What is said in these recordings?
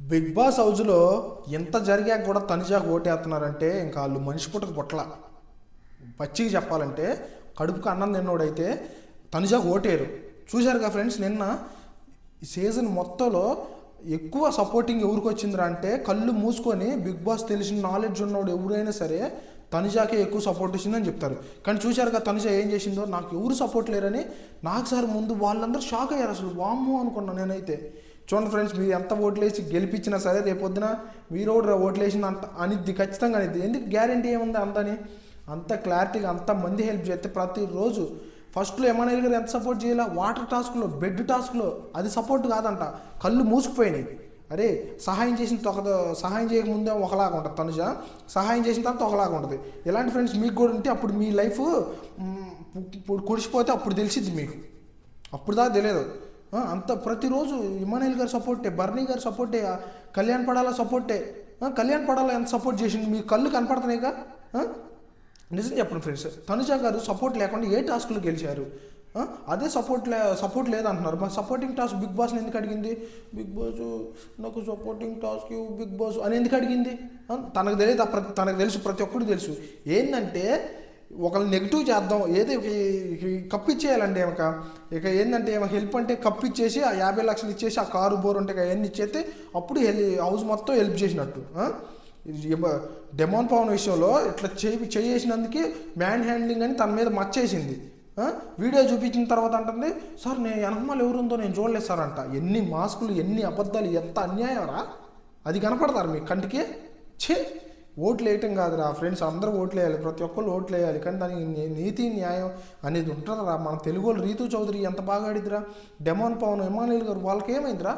Big boss హౌస్లో ఎంత జరిగాక కూడా తనిజాకు ఓటేస్తున్నారంటే ఇంకా వాళ్ళు మనిషి పుట్టకు పొట్ల పచ్చికి చెప్పాలంటే కడుపుకు అన్నం తిన్నోడైతే తనిజాకు ఓటేరు చూశారుగా ఫ్రెండ్స్ నిన్న ఈ సీజన్ మొత్తంలో ఎక్కువ సపోర్టింగ్ ఎవరికి వచ్చిందిరా అంటే కళ్ళు మూసుకొని బిగ్ బాస్ తెలిసిన నాలెడ్జ్ ఉన్నవాడు ఎవరైనా సరే తనుజాకే ఎక్కువ సపోర్ట్ ఇచ్చిందని చెప్తారు. కానీ చూశారుగా తనుజ ఏం చేసిందో నాకు ఎవరు సపోర్ట్ లేరని నాకు సార్ ముందు వాళ్ళందరూ షాక్ అయ్యారు అసలు. వామ్మో అనుకున్నాను నేనైతే. చూడండి ఫ్రెండ్స్ మీరు ఎంత ఓట్లు వేసి గెలిపించినా సరే రేపొద్దున మీరు కూడా ఓట్లేసింది అంత అనిద్ది ఖచ్చితంగా అనిద్ది. ఎందుకు గ్యారంటీ ఏముంది అంతని? అంత క్లారిటీగా అంత మంది హెల్ప్ చేస్తే ప్రతిరోజు ఫస్ట్లో ఎమ్మెల్యే గారు ఎంత సపోర్ట్ చేయాలా? వాటర్ టాస్క్లో బెడ్ టాస్క్లో అది సపోర్ట్ కాదంట. కళ్ళు మూసుకుపోయినాయి. అరే సహాయం చేసిన తొక సహాయం చేయకముందే ఒకలాగా ఉంటుంది తనుజ. సహాయం చేసిన తర్వాత ఒకలాగా ఉంటుంది. ఇలాంటి ఫ్రెండ్స్ మీకు కూడా ఉంటే అప్పుడు మీ లైఫ్ ఇప్పుడు కుడిసిపోతే అప్పుడు తెలిసిద్ది మీకు. అప్పుడు దాకా తెలియదు. అంత ప్రతిరోజు ఇమానుయల్ గారు సపోర్టే బర్నీ గారు సపోర్టే కళ్యాణ్ పడాల సపోర్టే. కళ్యాణ్ పడాల ఎంత సపోర్ట్ చేసింది మీ కళ్ళు కనపడుతున్నాయిగా నిజం చెప్పండి ఫ్రెండ్స్. తనుజ గారు సపోర్ట్ లేకుండా ఏ టాస్క్లు గెలిచారు? అదే సపోర్ట్ లే సపోర్ట్ లేదంటున్నారు. మరి సపోర్టింగ్ టాస్క్ బిగ్ బాస్ని ఎందుకు అడిగింది? బిగ్ బాస్ నాకు సపోర్టింగ్ టాస్క్ బిగ్ బాస్ అని ఎందుకు అడిగింది? తనకు తెలియదు ప్రతి తనకు తెలుసు ప్రతి ఒక్కరు తెలుసు. ఏంటంటే ఒకళ్ళు నెగిటివ్ చేద్దాం ఏదో కప్పు ఇచ్చేయాలండి ఒక ఇక ఏంటంటే ఏమో హెల్ప్ అంటే కప్పు ఇచ్చేసి ఆ యాభై లక్షలు ఇచ్చేసి ఆ కారు బోర్ ఉంటే అవన్నీ ఇచ్చేస్తే అప్పుడు హెల్ హౌస్ మొత్తం హెల్ప్ చేసినట్టు డెమాన్ పవన్ విషయంలో ఇట్లా చేయి చేసినందుకే మ్యాన్ హ్యాండ్లింగ్ అని తన మీద మచ్చేసింది వీడియో చూపించిన తర్వాత అంటుంది సార్ నేను వెనకమాల ఎవరుందో నేను చూడలేదు సార్ అంట. ఎన్ని మాస్కులు ఎన్ని అబద్ధాలు ఎంత అన్యాయం రా? అది కనపడతారు మీ కంటికి? ఛే! ఓట్లు వేయటం కాదురా ఫ్రెండ్స్ అందరూ ఓట్లు వేయాలి ప్రతి ఒక్కళ్ళు ఓట్లు వేయాలి కానీ దానికి నీతి న్యాయం అనేది ఉంటుందిరా. మన తెలుగు వాళ్ళు రీతు చౌదరి ఎంత బాగా ఆడిద్దిరా? డెమాన్ పవన్ ఇమానుయల్ గారు వాళ్ళకి ఏమైందిరా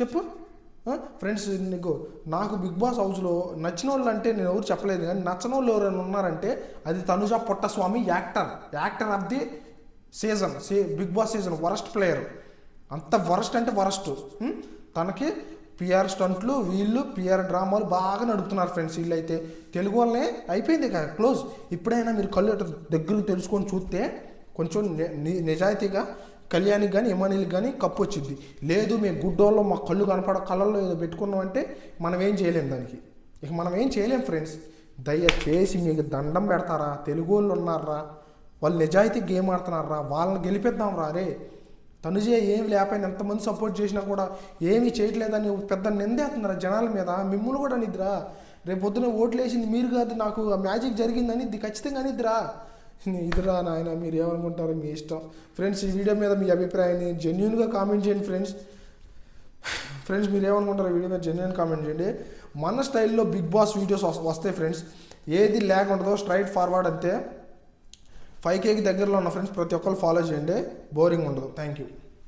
చెప్పు ఫ్రెండ్స్ నీకు నాకు బిగ్ బాస్ హౌస్లో నచ్చిన వాళ్ళు అంటే నేను ఎవరు చెప్పలేదు కానీ నచ్చని వాళ్ళు ఎవరైనా ఉన్నారంటే అది Tanuja Pottaswamy actor. Actor of the season see Bigg Boss season worst player. అంత వరస్ట్ అంటే వరస్ట్. తనకి పిఆర్ స్టంట్లు వీళ్ళు పిఆర్ డ్రామాలు బాగా నడుపుతున్నారు ఫ్రెండ్స్ వీళ్ళైతే. తెలుగు వాళ్ళనే అయిపోయింది కదా క్లోజ్. ఇప్పుడైనా మీరు కళ్ళు అటు దగ్గర తెలుసుకొని చూస్తే కొంచెం ని- నిజాయితీగా కళ్యాణికి కానీ ఇమానీలకు కానీ కప్పు వచ్చింది లేదు మేము గుడ్డోళ్ళు మా కళ్ళు కనపడ కళ్ళల్లో ఏదో పెట్టుకున్నామంటే మనం ఏం చేయలేం దానికి. ఇక మనం ఏం చేయలేం ఫ్రెండ్స్. దయచేసి మీకు దండం పెడతారా? తెలుగు వాళ్ళు ఉన్నారా? వాళ్ళు నిజాయితీ గేమ్ ఆడుతున్నారా? వాళ్ళని గెలిపిద్దాం రా రే తనుజే ఏమి లేకపోయినా ఎంతమంది సపోర్ట్ చేసినా కూడా ఏమీ చేయట్లేదని పెద్ద నిందేస్తున్నారు జనాల మీద. మిమ్మల్ని కూడా నిద్ర రేపు పొద్దున ఓట్లు వేసింది మీరు కాదు నాకు ఆ మ్యాజిక్ జరిగిందని ఇది ఖచ్చితంగా నిద్రా ఇదిరా నాయన మీరు ఏమనుకుంటారో మీ ఇష్టం. ఫ్రెండ్స్ ఈ వీడియో మీద మీ అభిప్రాయాన్ని జెన్యున్గా కామెంట్ చేయండి ఫ్రెండ్స్. ఫ్రెండ్స్ మీరు ఏమనుకుంటారో వీడియో మీద జెన్యున్ కామెంట్ చేయండి. మన స్టైల్లో బిగ్ బాస్ వీడియోస్ వస్తాయి ఫ్రెండ్స్. ఏది ల్యాగ్ ఉండదో స్ట్రైట్ ఫార్వర్డ్ అంతే. ఫైవ్ కేకి దగ్గరలో ఉన్న ఫ్రెండ్స్ ప్రతి ఒక్కరు ఫాలో చేయండి. బోరింగ్ ఉండదు. Thank you